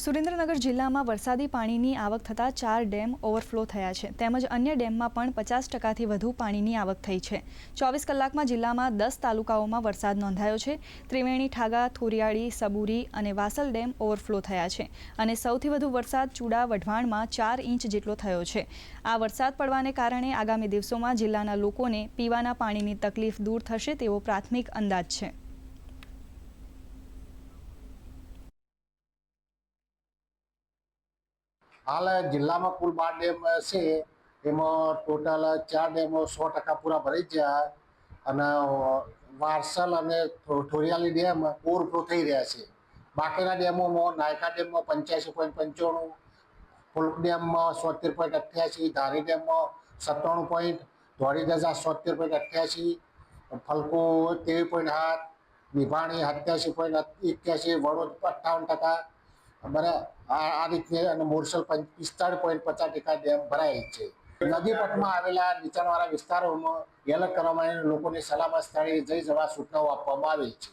સુરેન્દ્રનગર જિલ્લામાં વરસાદી પાણીની આવક થતાં ચાર ડેમ ઓવરફ્લો થયા છે. તેમજ અન્ય ડેમમાં પણ પચાસ ટકાથી વધુ પાણીની આવક થઈ છે. ચોવીસ કલાકમાં જિલ્લામાં દસ તાલુકાઓમાં વરસાદ નોંધાયો છે. ત્રિવેણી, ઠાગા, થોરિયાળી, સબુરી અને વાસલ ડેમ ઓવરફ્લો થયા છે અને સૌથી વધુ વરસાદ ચૂડા વઢવાણમાં ચાર ઇંચ જેટલો થયો છે. આ વરસાદ પડવાને કારણે આગામી દિવસોમાં જિલ્લાના લોકોને પીવાના પાણીની તકલીફ દૂર થશે તેવો પ્રાથમિક અંદાજ છે. હાલ જિલ્લામાં કુલ બાર ડેમ છે. એમાં ટોટલ ચાર ડેમો સો ટકા પૂરા ભરાઈ ગયા અને વારસલ અને ઠોરિયાલી ડેમ ઓવરફ્લો થઈ રહ્યા છે. બાકીના ડેમોમાં નાયકા ડેમમાં પંચ્યાસી પોઈન્ટ પંચાણું, ફુલક ડેમમાં સોતેર પોઈન્ટ અઠ્યાસી, ધારી ડેમમાં સત્તાણું પોઈન્ટ ધોળી દજા સોતેર પોઈન્ટ અઠ્યાસી, ફલકો તેવી પોઈન્ટ સાત વિભાણી સત્યાસી પોઈન્ટ એક્યાસી, વડોદ અઠ્ઠાવન ટકા બરાબર આ આ રીતે અને મોરસલ પિસ્તાળીસ પોઈન્ટ પચાસ ટકા ડેમ ભરાયેલ છે. નદી પટમાં આવેલા નીચાણવાળા વિસ્તારોમાં એલર્ટ કરવામાં આવીને લોકોને સલામત સ્થળે જઈ જવા સૂચનાઓ આપવામાં આવી છે.